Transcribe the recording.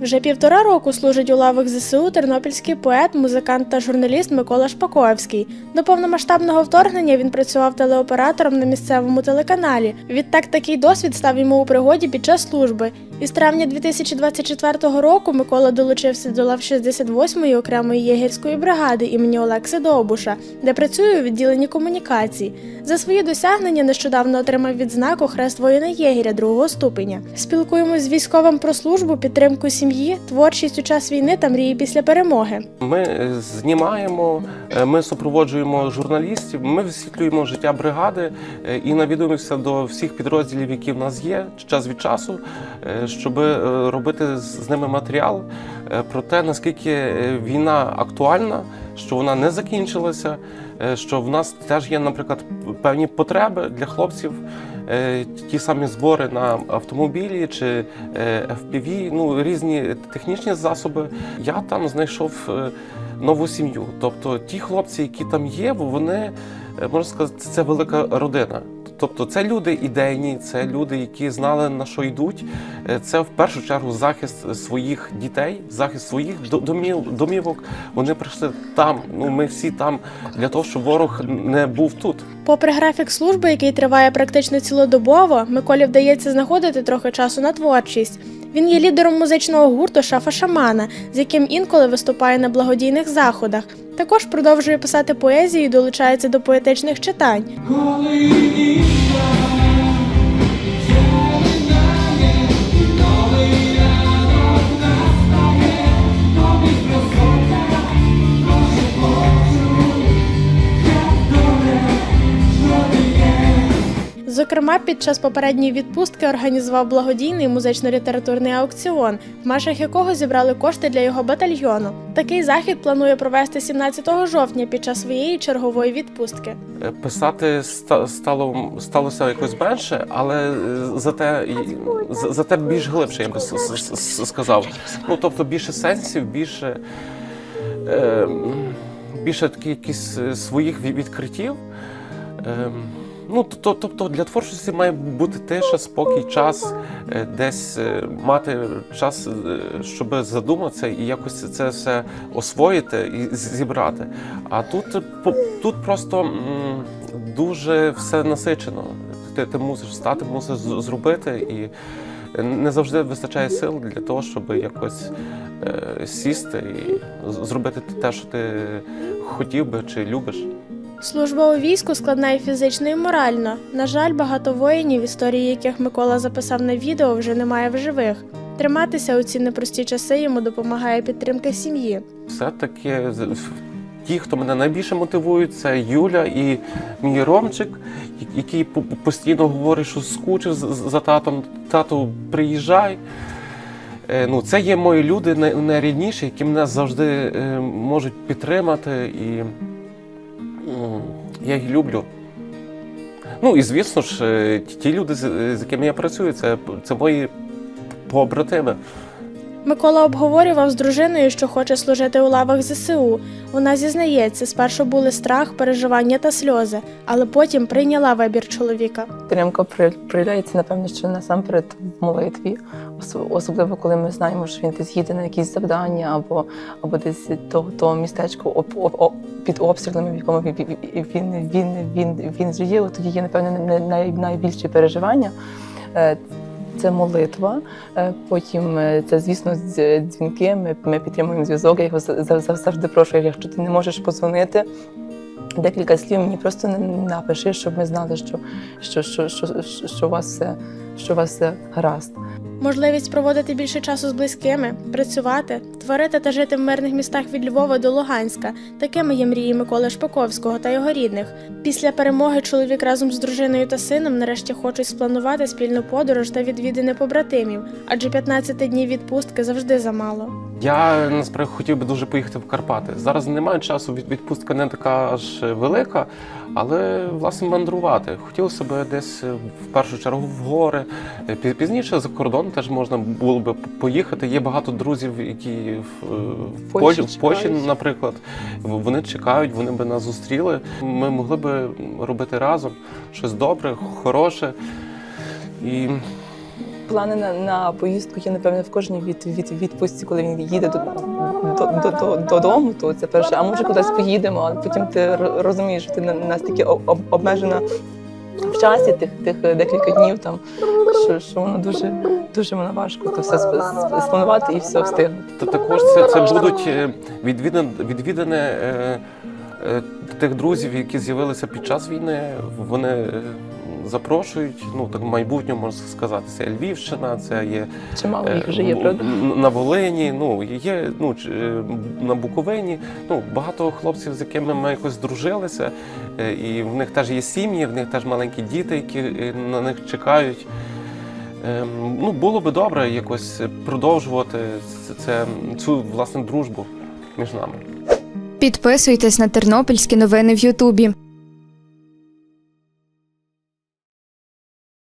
Вже півтора року служить у лавах ЗСУ тернопільський поет, музикант та журналіст Микола Шпаковський. До повномасштабного вторгнення він працював телеоператором на місцевому телеканалі. Відтак такий досвід став йому у пригоді під час служби. Із травня 2024 року Микола долучився до лав 68-ї окремої єгерської бригади імені Олекси Довбуша, де працює у відділенні комунікацій. За свої досягнення нещодавно отримав відзнаку Хрест воїна єгеря другого ступеня. Спілкуємось з військовим про службу, підтримку сім'ї, творчість у час війни та мрії після перемоги. Ми е, знімаємо, е, ми супроводжуємо журналістів, ми висвітлюємо життя бригади е, і навідуємося до всіх підрозділів, які в нас є час від часу, щоб робити з ними матеріал про те, наскільки війна актуальна, що вона не закінчилася, е, що в нас теж є, наприклад, певні потреби для хлопців. Е, Ті самі збори на автомобілі чи е, FPV, ну різні технічні засоби. Я там знайшов нову сім'ю. Тобто ті хлопці, які там є, вони можна сказати, це велика родина. Тобто це люди ідейні, це люди, які знали на що йдуть. Е, Це в першу чергу захист своїх дітей, захист своїх до- домів, домівок. Вони прийшли там. Ну ми всі там для того, щоб ворог не був тут. Попри графік служби, який триває практично цілодобово, Миколі вдається знаходити трохи часу на творчість. Він є лідером музичного гурту Шафа Шамана, з яким інколи виступає на благодійних заходах. Також продовжує писати поезію і долучається до поетичних читань. Зокрема, під час попередньої відпустки організував благодійний музично-літературний аукціон, в межах якого зібрали кошти для його батальйону. Такий захід планує провести 17 жовтня під час своєї чергової відпустки. Е, Писати стало сталося якось менше, але зате зате більш глибше, я би сказав. Ну тобто більше сенсів, більше, е, більше таких якісь е, своїх ві- відкриттів. Ну, то- тобто для творчості має бути тиша, спокій, час, е, десь е, мати час, е, щоб задуматися і якось це все освоїти і зібрати. А тут, тут просто дуже все насичено. Ти, ти мусиш встати, мусиш зробити, і не завжди вистачає сил для того, щоб якось сісти і зробити те, що ти хотів би чи любиш. Служба у війську складна і фізично, і морально. На жаль, багато воїнів, історії яких Микола записав на відео, вже немає в живих. Триматися у ці непрості часи йому допомагає підтримка сім'ї. Все-таки з- ті, хто мене найбільше мотивують, це Юля і мій Ромчик, який по- постійно говорить, що скучив за татом. Тату, приїжджай. Е, Ну, це є мої люди найрідніші, які мене завжди е, можуть підтримати, і я їх люблю. Ну і звісно ж, е, ті- люди, з з якими я працюю, це, це мої побратими. Микола обговорював з дружиною, що хоче служити у лавах ЗСУ. Вона зізнається, спершу були страх, переживання та сльози, але потім прийняла вибір чоловіка. Підтримка проявляється, напевно, що насамперед в молитві, особливо коли ми знаємо, що він десь їде на якісь завдання або, або десь то, то містечко під обстрілами, в якому він, він, він, він, він, жиє. Тоді є, напевно, най, най, найбільші переживання. Е, Це молитва, Е, потім е, це, звісно, дзвінки. Ми, ми підтримуємо зв'язок. Я його за- за- за- завжди прошу, якщо ти не можеш подзвонити, декілька слів мені просто напиши, щоб ми знали, що, що, що, що, що, у вас все, що у вас гаразд. Можливість проводити більше часу з близькими, працювати, творити та жити в мирних містах від Львова до Луганська. Такими є мрії Миколи Шпаковського та його рідних. Після перемоги чоловік разом з дружиною та сином нарешті хочуть спланувати спільну подорож та відвідини побратимів, адже 15 днів відпустки завжди замало. Я насправді хотів би дуже поїхати в Карпати. Зараз немає часу, відпустка не така аж велика, але власне мандрувати. Хотілося б десь е, в першу чергу в гори. Е, Пізніше за кордон теж можна було би поїхати. Є багато друзів, які в, е, в Польщі в Польщі, наприклад. Вони чекають, вони би нас зустріли. Ми могли би робити разом щось добре, хороше. І плани на, на поїздку є, напевно, в кожній від, від, відпустці, коли він їде до, до, до, до, додому, то це перше. А може кудись поїдемо, але потім ти розумієш, що ти на- настільки об- об- обмежена в часі тих, тих декілька днів, там, що, що воно дуже, дуже воно важко то все сп- сп- спланувати і все встигнути. Та також це, це будуть е, відвідини, відвідини е, тих друзів, які з'явилися під час війни. Вони е, запрошують. Ну так в майбутньому можна сказати, це Львівщина, це є Чимало їх е, вже є, правда? на Волині. Ну є ну на Буковині. Ну багато хлопців, з якими ми якось здружилися, е, і в них теж є сім'ї, в них теж маленькі діти, які на них чекають. Ем, Ну, було би добре якось продовжувати це, цю власне дружбу між нами. Підписуйтесь на тернопільські новини в Ютубі.